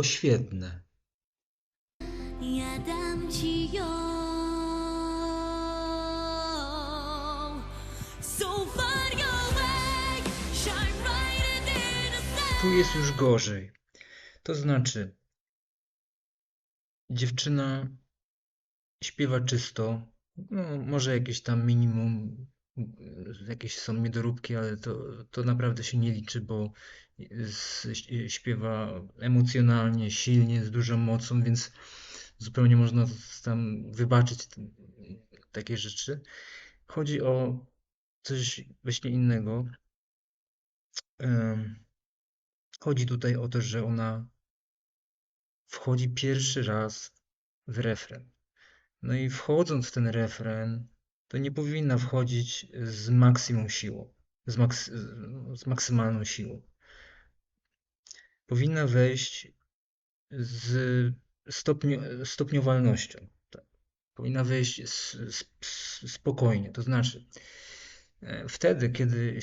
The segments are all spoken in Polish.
było świetne. Ja dam ci ją. Tu jest już gorzej. To znaczy, dziewczyna śpiewa czysto, no, może jakieś tam minimum, jakieś są niedoróbki, ale to, to naprawdę się nie liczy, bo śpiewa emocjonalnie, silnie, z dużą mocą, więc zupełnie można tam wybaczyć takie rzeczy. Chodzi o coś właśnie innego. Chodzi tutaj o to, że ona wchodzi pierwszy raz w refren. No i wchodząc w ten refren, to nie powinna wchodzić z maksimum siłą, z, maks z maksymalną siłą. Powinna wejść z stopnio stopniowalnością. Tak. Powinna wejść spokojnie. To znaczy, e, wtedy, kiedy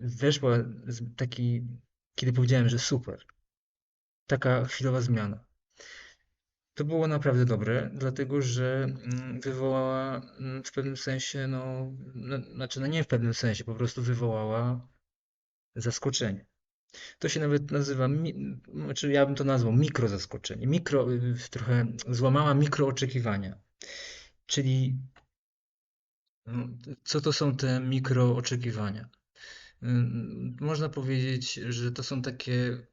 weszła taki, kiedy powiedziałem, że super, taka chwilowa zmiana. To było naprawdę dobre, dlatego że mm, wywołała mm, w pewnym sensie, no, no, znaczy no nie w pewnym sensie, po prostu wywołała zaskoczenie. To się nawet nazywa, znaczy ja bym to nazwał mikrozaskoczenie. Mikro, y, trochę złamała mikrooczekiwania. Czyli no, co to są te mikrooczekiwania? Ym, Można powiedzieć, że to są takie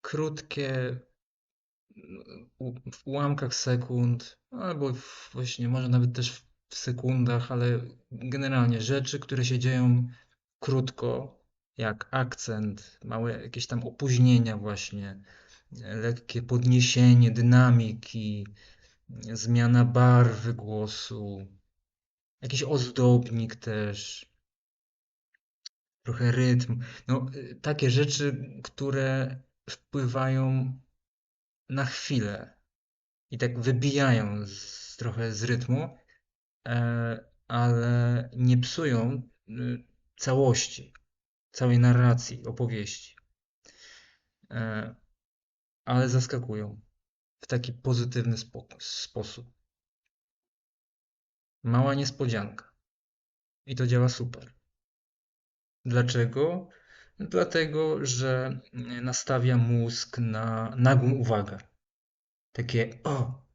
krótkie w ułamkach sekund, albo właśnie może nawet też w sekundach, ale generalnie rzeczy, które się dzieją krótko, jak akcent, małe jakieś tam opóźnienia właśnie, lekkie podniesienie dynamiki, zmiana barwy głosu, jakiś ozdobnik też, trochę rytm. No, takie rzeczy, które wpływają na chwilę i tak wybijają z, trochę z rytmu, e, ale nie psują y, całości, całej narracji, opowieści. E, ale zaskakują w taki pozytywny spo, sposób. Mała niespodzianka. I to działa super. Dlaczego? Dlatego, że nastawia mózg na nagłą uwagę. Takie o!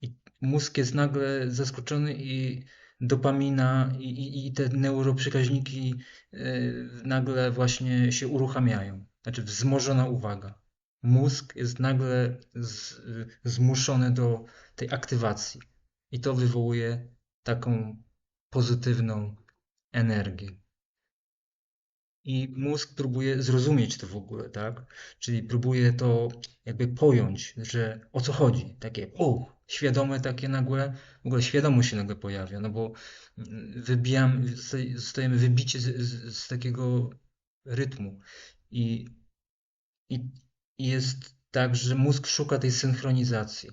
I mózg jest nagle zaskoczony i dopamina i, i, i te neuroprzekaźniki y, nagle właśnie się uruchamiają. Znaczy wzmożona uwaga. Mózg jest nagle z, y, zmuszony do tej aktywacji. I to wywołuje taką pozytywną energię. I mózg próbuje zrozumieć to w ogóle, tak? Czyli próbuje to jakby pojąć, że o co chodzi. Takie, o, świadome takie nagłe, w ogóle świadomość się nagle pojawia, no bo mm, wybijam, zosta- zostajemy wybici z, z, z takiego rytmu. I, i, jest tak, że mózg szuka tej synchronizacji,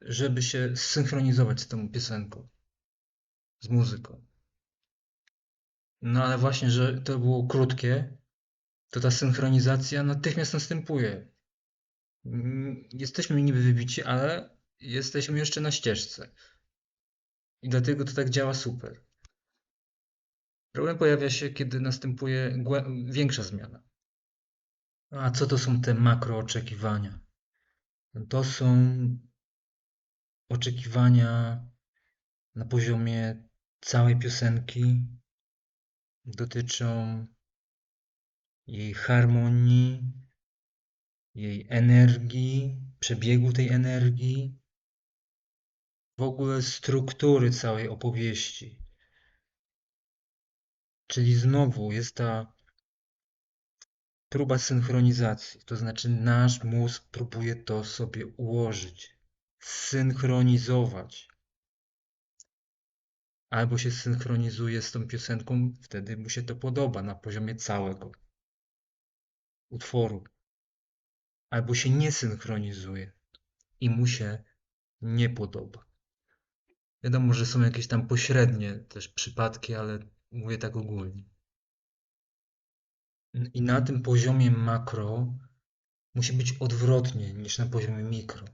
żeby się zsynchronizować z tą piosenką, z muzyką. No ale właśnie, że to było krótkie, to ta synchronizacja natychmiast następuje. Jesteśmy niby wybici, ale jesteśmy jeszcze na ścieżce. I dlatego to tak działa super. Problem pojawia się, kiedy następuje większa zmiana. A co to są te makrooczekiwania? To są oczekiwania na poziomie całej piosenki, dotyczą jej harmonii, jej energii, przebiegu tej energii, w ogóle struktury całej opowieści. Czyli znowu jest ta próba synchronizacji, to znaczy nasz mózg próbuje to sobie ułożyć, synchronizować. Albo się synchronizuje z tą piosenką, wtedy mu się to podoba na poziomie całego. utworu, albo się nie synchronizuje i mu się nie podoba. Wiadomo, że są jakieś tam pośrednie też przypadki, ale mówię tak ogólnie. I na tym poziomie makro musi być odwrotnie niż na poziomie mikro.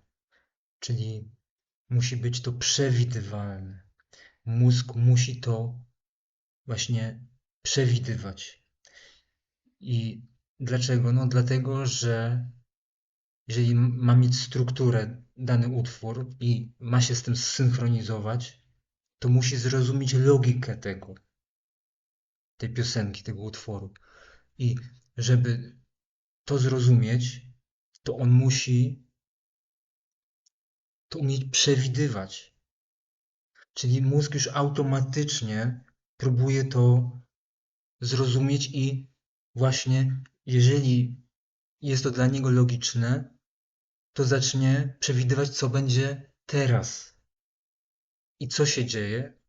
Czyli musi być to przewidywalne. Mózg musi to właśnie przewidywać. I dlaczego? No dlatego, że jeżeli ma mieć strukturę dany utwór i ma się z tym zsynchronizować, to musi zrozumieć logikę tego, tej piosenki, tego utworu. I żeby to zrozumieć, to on musi to umieć przewidywać. Czyli mózg już automatycznie próbuje to zrozumieć i właśnie jeżeli jest to dla niego logiczne, to zacznie przewidywać, co będzie teraz i co się dzieje.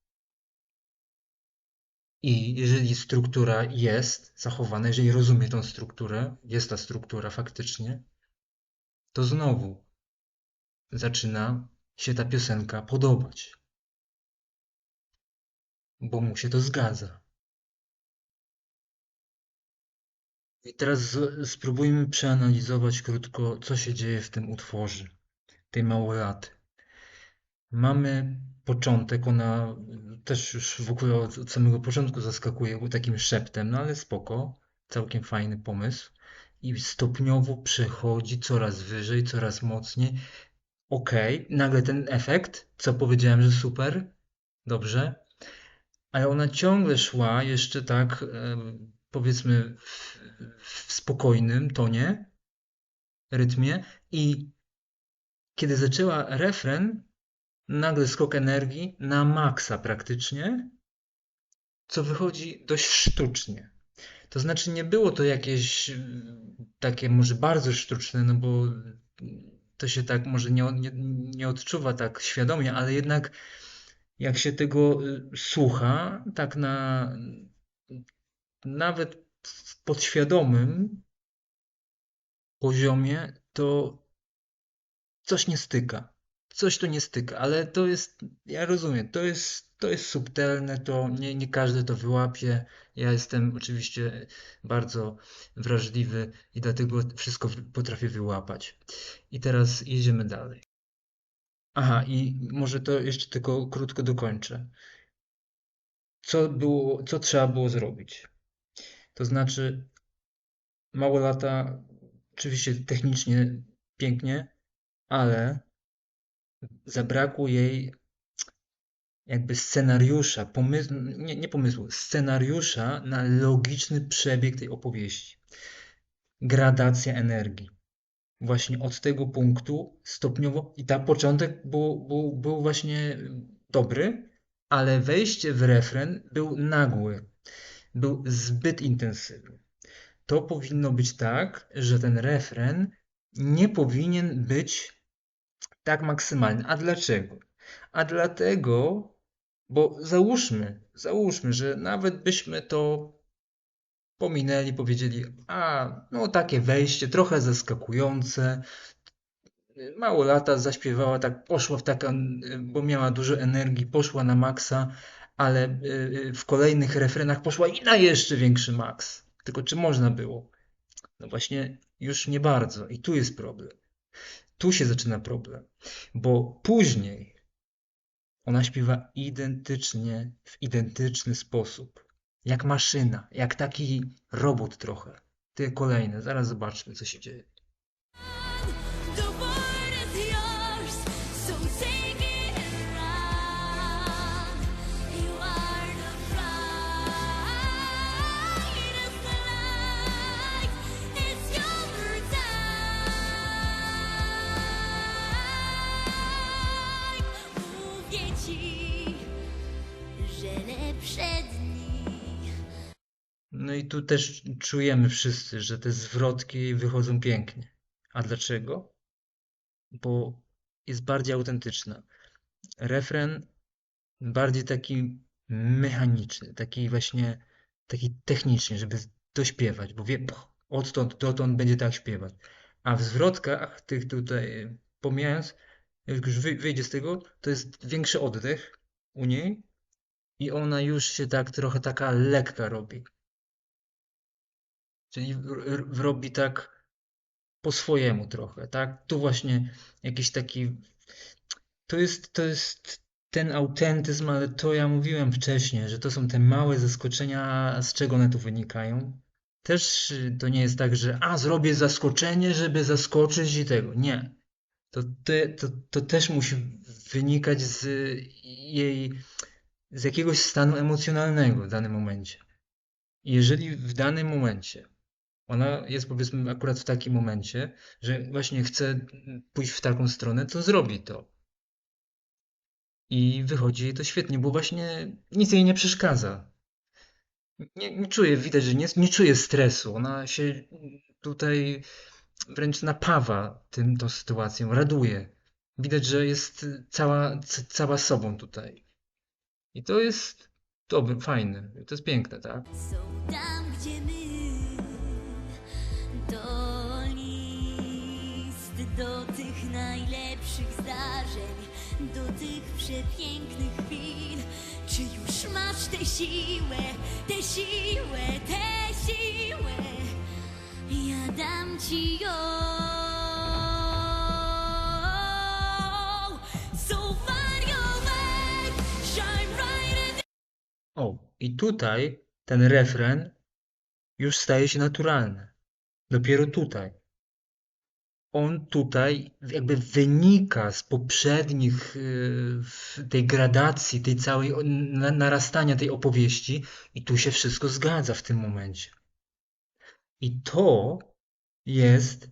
I jeżeli struktura jest zachowana, jeżeli rozumie tą strukturę, jest ta struktura faktycznie, to znowu zaczyna się ta piosenka podobać. Bo mu się to zgadza. I teraz spróbujmy przeanalizować krótko, co się dzieje w tym utworze, tej małolaty. Mamy początek, ona też już w ogóle od, od samego początku zaskakuje takim szeptem, no ale spoko, całkiem fajny pomysł. I stopniowo przechodzi coraz wyżej, coraz mocniej. Okej, nagle ten efekt, co powiedziałem, że super, dobrze, ale ona ciągle szła jeszcze tak, em, powiedzmy, w, spokojnym tonie, rytmie i kiedy zaczęła refren, nagle skok energii na maksa praktycznie, co wychodzi dość sztucznie. To znaczy nie było to jakieś takie może bardzo sztuczne, no bo to się tak może nie, nie, nie odczuwa tak świadomie, ale jednak jak się tego y, słucha, tak na nawet w podświadomym poziomie, to coś nie styka. Coś tu nie styka, ale to jest, ja rozumiem, to jest, to jest subtelne, to nie, nie każdy to wyłapie. Ja jestem oczywiście bardzo wrażliwy i dlatego wszystko potrafię wyłapać. I teraz jedziemy dalej. Aha, i może to jeszcze tylko krótko dokończę. Co było, co trzeba było zrobić? To znaczy, mało lata, oczywiście technicznie pięknie, ale zabrakło jej jakby scenariusza, nie, nie pomysłu, scenariusza na logiczny przebieg tej opowieści. Gradacja energii. Właśnie od tego punktu stopniowo, i ta początek był, był, był właśnie dobry, ale wejście w refren był nagły, był zbyt intensywny. To powinno być tak, że ten refren nie powinien być tak maksymalny. A dlaczego? A dlatego, bo załóżmy, załóżmy, że nawet byśmy to pominęli, powiedzieli, a no takie wejście, trochę zaskakujące. Mało lata zaśpiewała, tak poszła w taką, bo miała dużo energii, poszła na maksa, ale y, w kolejnych refrenach poszła i na jeszcze większy maks. Tylko czy można było? No właśnie, już nie bardzo. I tu jest problem. Tu się zaczyna problem, bo później ona śpiewa identycznie, w identyczny sposób. Jak maszyna, jak taki robot trochę. Te kolejne, zaraz zobaczmy, co się dzieje. No i tu też czujemy wszyscy, że te zwrotki wychodzą pięknie. A dlaczego? Bo jest bardziej autentyczna. Refren bardziej taki mechaniczny, taki właśnie taki techniczny, żeby dośpiewać, bo wie, odtąd dotąd będzie tak śpiewać. A w zwrotkach tych tutaj, pomijając, jak już wy- wyjdzie z tego, to jest większy oddech u niej i ona już się tak trochę taka lekka robi. Czyli robi tak po swojemu trochę, tak? Tu właśnie jakiś taki to jest, to jest ten autentyzm, ale to ja mówiłem wcześniej, że to są te małe zaskoczenia, z czego one tu wynikają. Też to nie jest tak, że a zrobię zaskoczenie, żeby zaskoczyć i tego. Nie. To, te, to, to też musi wynikać z jej, z jakiegoś stanu emocjonalnego w danym momencie. Jeżeli w danym momencie ona jest powiedzmy akurat w takim momencie, że właśnie chce pójść w taką stronę, to zrobi to. I wychodzi jej to świetnie, bo właśnie nic jej nie przeszkadza. Nie, nie czuje, widać, że nie, nie czuje stresu. Ona się tutaj wręcz napawa tym, tą sytuacją, raduje. Widać, że jest cała, cała sobą tutaj. I to jest dobre, fajne. To jest piękne, tak? Przepięknych chwil Czy już masz tę siłę, tę siłę, tę siłę Ja dam ci ją So right O, i tutaj ten refren już staje się naturalny. Dopiero tutaj. On tutaj jakby wynika z poprzednich, w tej gradacji, tej całej narastania tej opowieści i tu się wszystko zgadza w tym momencie. I to jest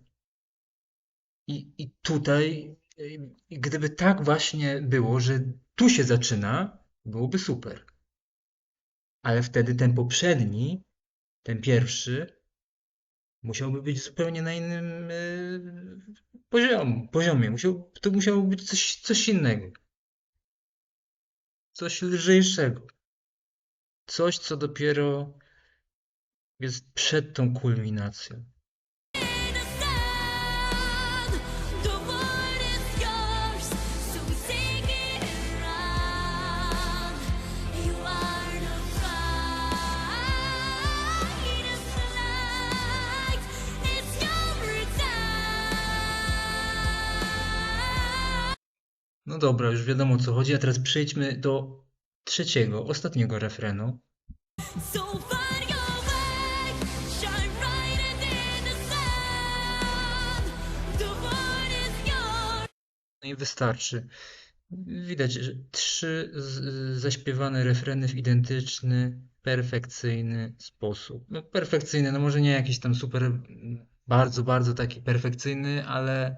i, i tutaj, yy, gdyby tak właśnie było, że tu się zaczyna, byłoby super. Ale wtedy ten poprzedni, ten pierwszy, musiałby być zupełnie na innym e, poziom, poziomie. Musiał, to musiało być coś, coś innego. Coś lżejszego. Coś, co dopiero jest przed tą kulminacją. No dobra, już wiadomo o co chodzi, a teraz przejdźmy do trzeciego, ostatniego refrenu. So your way, shine brighter than the sun. The world is yours. No i wystarczy. Widać, że trzy zaśpiewane refreny w identyczny, perfekcyjny sposób. No, perfekcyjny, no może nie jakiś tam super, mm, bardzo, bardzo taki perfekcyjny, ale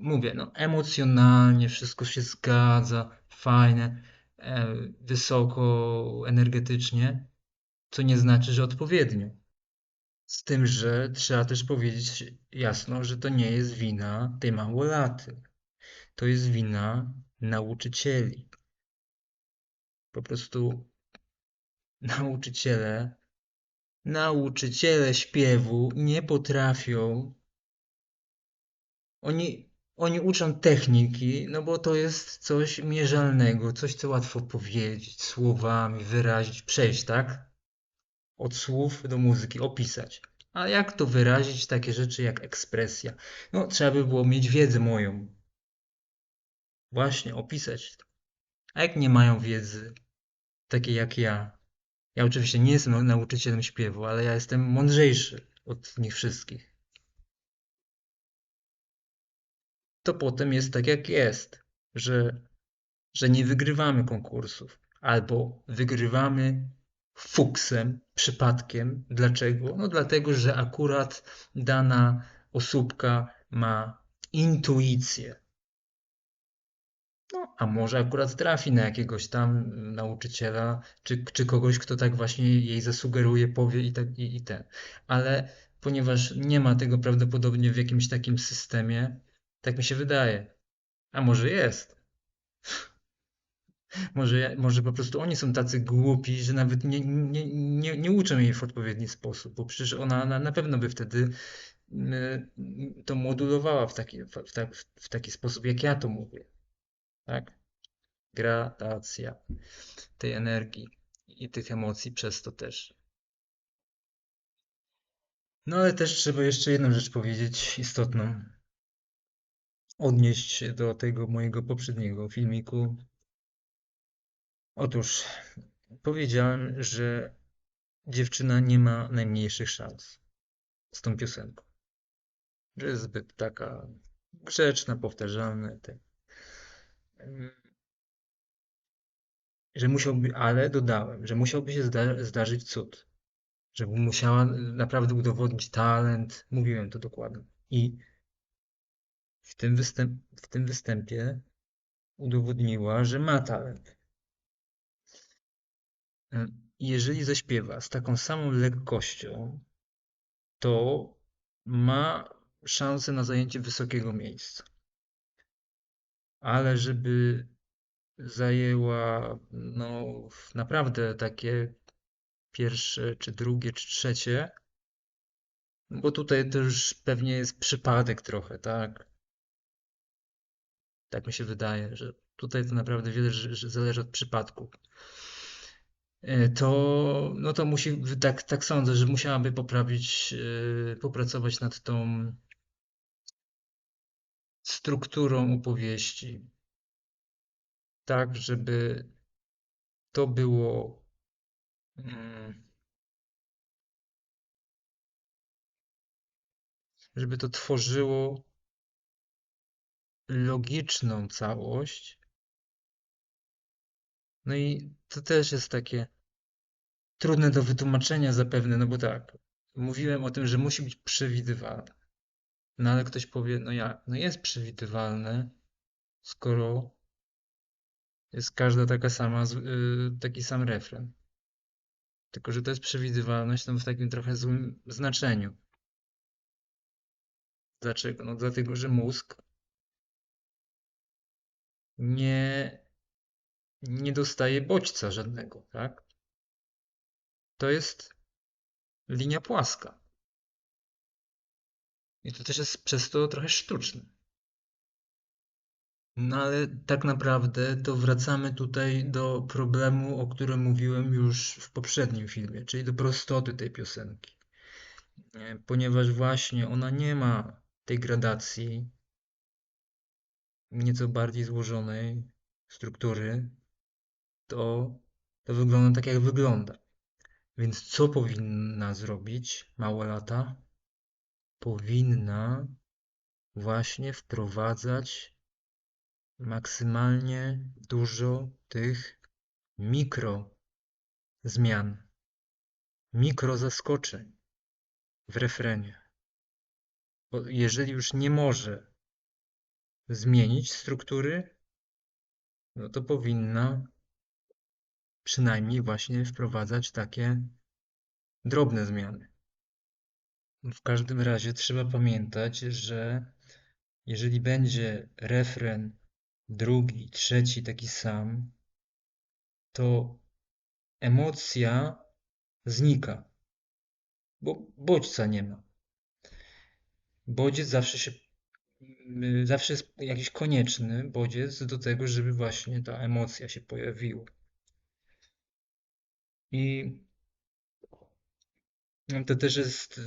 mówię, no emocjonalnie wszystko się zgadza, fajne, e, wysoko energetycznie, co nie znaczy, że odpowiednio. Z tym, że trzeba też powiedzieć jasno, że to nie jest wina tej małolaty to jest wina nauczycieli. Po prostu nauczyciele, nauczyciele śpiewu nie potrafią. Oni, oni uczą techniki, no bo to jest coś mierzalnego, coś, co łatwo powiedzieć, słowami wyrazić, przejść, tak? Od słów do muzyki, opisać. A jak to wyrazić takie rzeczy jak ekspresja? No, trzeba by było mieć wiedzę moją, właśnie opisać. A jak nie mają wiedzy, takiej jak ja, ja oczywiście nie jestem nauczycielem śpiewu, ale ja jestem mądrzejszy od nich wszystkich, to potem jest tak jak jest, że, że nie wygrywamy konkursów, albo wygrywamy fuksem, przypadkiem. Dlaczego? No dlatego, że akurat dana osóbka ma intuicję. No, a może akurat trafi na jakiegoś tam nauczyciela, czy, czy kogoś, kto tak właśnie jej zasugeruje, powie i, tak, i, i ten. Ale ponieważ nie ma tego prawdopodobnie w jakimś takim systemie, tak mi się wydaje. A może jest? Może, może po prostu oni są tacy głupi, że nawet nie, nie, nie, nie uczą jej w odpowiedni sposób, bo przecież ona na, na pewno by wtedy mm, to modulowała w taki, w, tak- w taki sposób, jak ja to mówię. Tak? Gradacja tej energii i tych emocji przez to też. No ale też trzeba jeszcze jedną rzecz powiedzieć istotną. Odnieść się do tego mojego poprzedniego filmiku. Otóż powiedziałem, że dziewczyna nie ma najmniejszych szans z tą piosenką. Że jest zbyt taka grzeczna, powtarzalna. Ym, Że musiałby, ale dodałem, że musiałby się zda zdarzyć cud. Żeby musiała naprawdę udowodnić talent. Mówiłem to dokładnie. I w tym, występ, w tym występie udowodniła, że ma talent. Ym, Jeżeli zaśpiewa z taką samą lekkością, to ma szansę na zajęcie wysokiego miejsca. Ale żeby zajęła no, naprawdę takie pierwsze, czy drugie, czy trzecie, no bo tutaj to już pewnie jest przypadek trochę, tak? Tak mi się wydaje, że tutaj to naprawdę wiele zależy od przypadku. E, to, no to musi, tak, tak sądzę, że musiałaby poprawić, yy, popracować nad tą strukturą opowieści, tak, żeby to było mm, żeby to tworzyło logiczną całość. No i to też jest takie trudne do wytłumaczenia zapewne, no bo tak, mówiłem o tym, że musi być przewidywalne. No ale ktoś powie, no jak? No jest przewidywalne, skoro jest każda taka sama, yy, taki sam refren. Tylko, że to jest przewidywalność no w takim trochę złym znaczeniu. Dlaczego? No dlatego, że mózg nie, nie dostaje bodźca żadnego, tak? To jest linia płaska. I to też jest przez to trochę sztuczne. No ale tak naprawdę to wracamy tutaj do problemu, o którym mówiłem już w poprzednim filmie, czyli do prostoty tej piosenki. Ponieważ właśnie ona nie ma tej gradacji nieco bardziej złożonej struktury, to, to wygląda tak, jak wygląda. Więc co powinna zrobić mała lata? Powinna właśnie wprowadzać maksymalnie dużo tych mikro zmian, mikro zaskoczeń w refrenie. Bo jeżeli już nie może zmienić struktury, no to powinna przynajmniej właśnie wprowadzać takie drobne zmiany. W każdym razie trzeba pamiętać, że jeżeli będzie refren drugi, trzeci taki sam, to emocja znika, bo bodźca nie ma. Bodziec zawsze się zawsze jest jakiś konieczny bodziec do tego, żeby właśnie ta emocja się pojawiła. I to też jest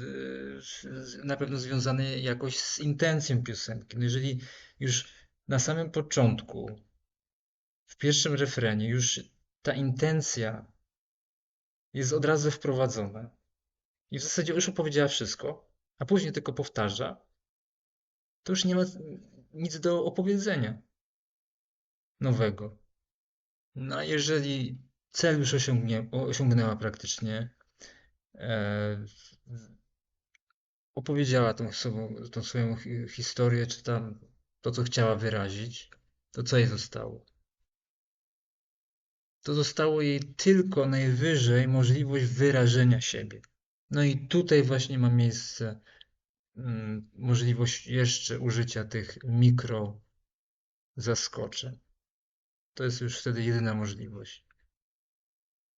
na pewno związane jakoś z intencją piosenki. No jeżeli już na samym początku, w pierwszym refrenie, już ta intencja jest od razu wprowadzona i w zasadzie już opowiedziała wszystko, a później tylko powtarza, to już nie ma nic do opowiedzenia nowego. No a jeżeli cel już osiągnie, osiągnęła praktycznie, e, opowiedziała tą, sobą, tą swoją historię, czy tam to, co chciała wyrazić, to co jej zostało? To zostało jej tylko najwyżej możliwość wyrażenia siebie. No i tutaj właśnie ma miejsce możliwość jeszcze użycia tych mikro zaskoczeń. To jest już wtedy jedyna możliwość.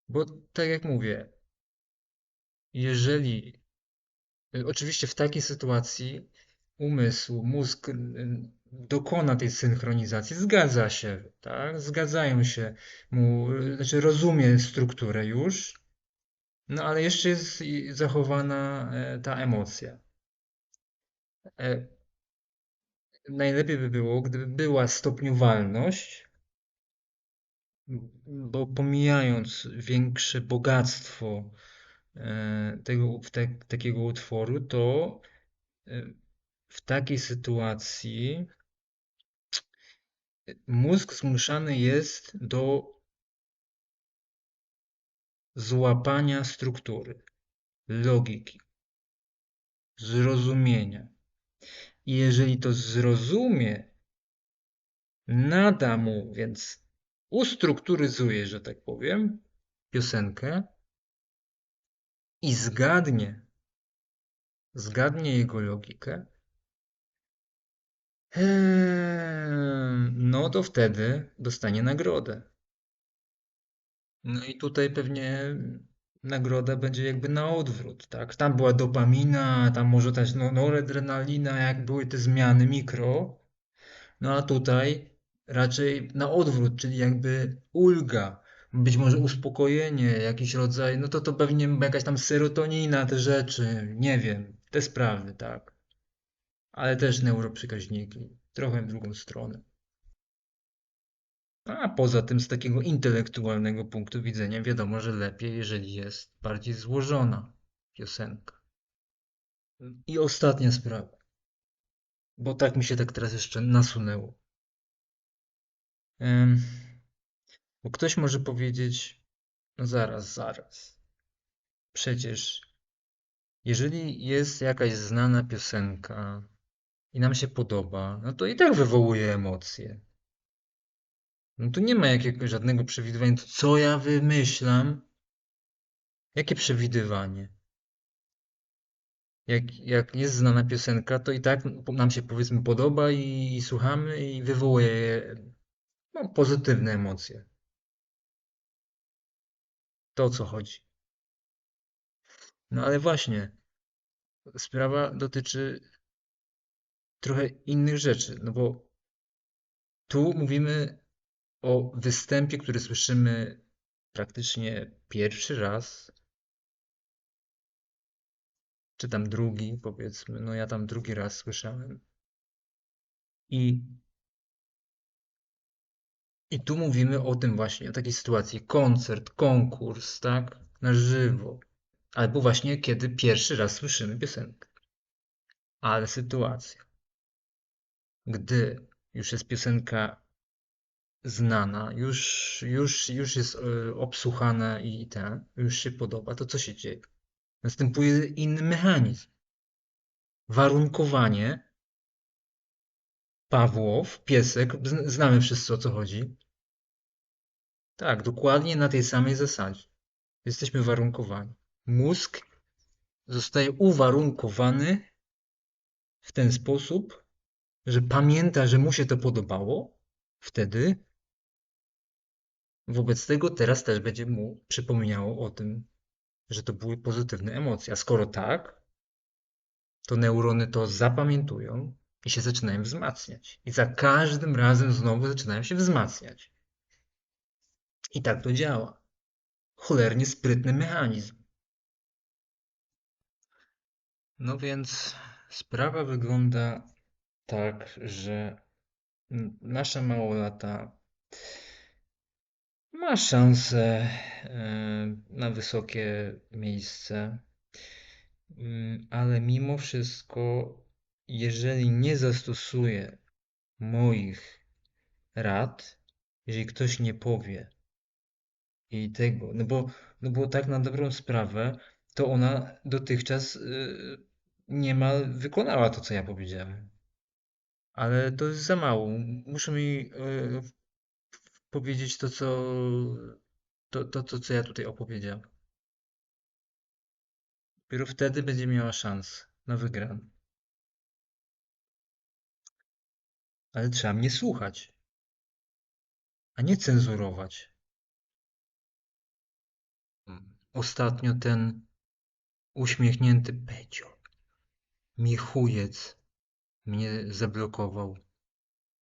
Bo tak jak mówię, jeżeli y, oczywiście w takiej sytuacji umysł, mózg dokona tej synchronizacji, zgadza się, tak? Zgadzają się mu, znaczy rozumie strukturę już, no ale jeszcze jest zachowana e, ta emocja. E, Najlepiej by było, gdyby była stopniowalność, bo pomijając większe bogactwo e, tego, tak- takiego utworu, to e, w takiej sytuacji mózg zmuszany jest do złapania struktury, logiki, zrozumienia. I jeżeli to zrozumie, nada mu, więc ustrukturyzuje, że tak powiem, piosenkę i zgadnie, zgadnie jego logikę, eee, no to wtedy dostanie nagrodę. No i tutaj pewnie nagroda będzie jakby na odwrót, tak? Tam była dopamina, tam może też no, noradrenalina, jak były te zmiany mikro, no a tutaj raczej na odwrót, czyli jakby ulga, być może uspokojenie, jakiś rodzaj, no to to pewnie jakaś tam serotonina, te rzeczy, nie wiem, te sprawy, tak. Ale też neuroprzekaźniki, trochę w drugą stronę. A poza tym z takiego intelektualnego punktu widzenia wiadomo, że lepiej, jeżeli jest bardziej złożona piosenka. I ostatnia sprawa, bo tak mi się tak teraz jeszcze nasunęło. Em, Bo ktoś może powiedzieć, no zaraz, zaraz. Przecież jeżeli jest jakaś znana piosenka i nam się podoba, no to i tak wywołuje emocje. No tu nie ma jakiegoś żadnego przewidywania. To co ja wymyślam? Jakie przewidywanie? Jak, jak jest znana piosenka, to i tak nam się powiedzmy podoba i, i słuchamy i wywołuje no, pozytywne emocje. To o co chodzi. No ale właśnie, sprawa dotyczy trochę innych rzeczy, no bo tu mówimy o występie, który słyszymy praktycznie pierwszy raz, czy tam drugi, powiedzmy. No ja tam drugi raz słyszałem. I, i tu mówimy o tym właśnie, o takiej sytuacji. Koncert, konkurs, tak? Na żywo. Albo właśnie kiedy pierwszy raz słyszymy piosenkę. Ale sytuacja, gdy już jest piosenka znana, już, już, już jest y, obsłuchana i ten, już się podoba, to co się dzieje? Następuje inny mechanizm. Warunkowanie. Pawłow, piesek, zn- znamy wszyscy o co chodzi. Tak, dokładnie na tej samej zasadzie. Jesteśmy warunkowani. Mózg zostaje uwarunkowany w ten sposób, że pamięta, że mu się to podobało, wtedy wobec tego teraz też będzie mu przypominało o tym, że to były pozytywne emocje. A skoro tak, to neurony to zapamiętują i się zaczynają wzmacniać. I za każdym razem znowu zaczynają się wzmacniać. I tak to działa. Cholernie sprytny mechanizm. No więc sprawa wygląda tak, że nasza małolata ma szansę e, na wysokie miejsce, Mm, ale mimo wszystko, jeżeli nie zastosuje moich rad, jeżeli ktoś nie powie jej tego, no bo, no bo tak na dobrą sprawę, to ona dotychczas y, niemal wykonała to, co ja powiedziałem. Ale to jest za mało. Muszę mi y, powiedzieć to, co, to, to, to, co ja tutaj opowiedziałem. Dopiero wtedy będzie miała szansę na wygraną. Ale trzeba mnie słuchać. a nie cenzurować. Ostatnio ten uśmiechnięty Pecio, mi chujec, mnie zablokował.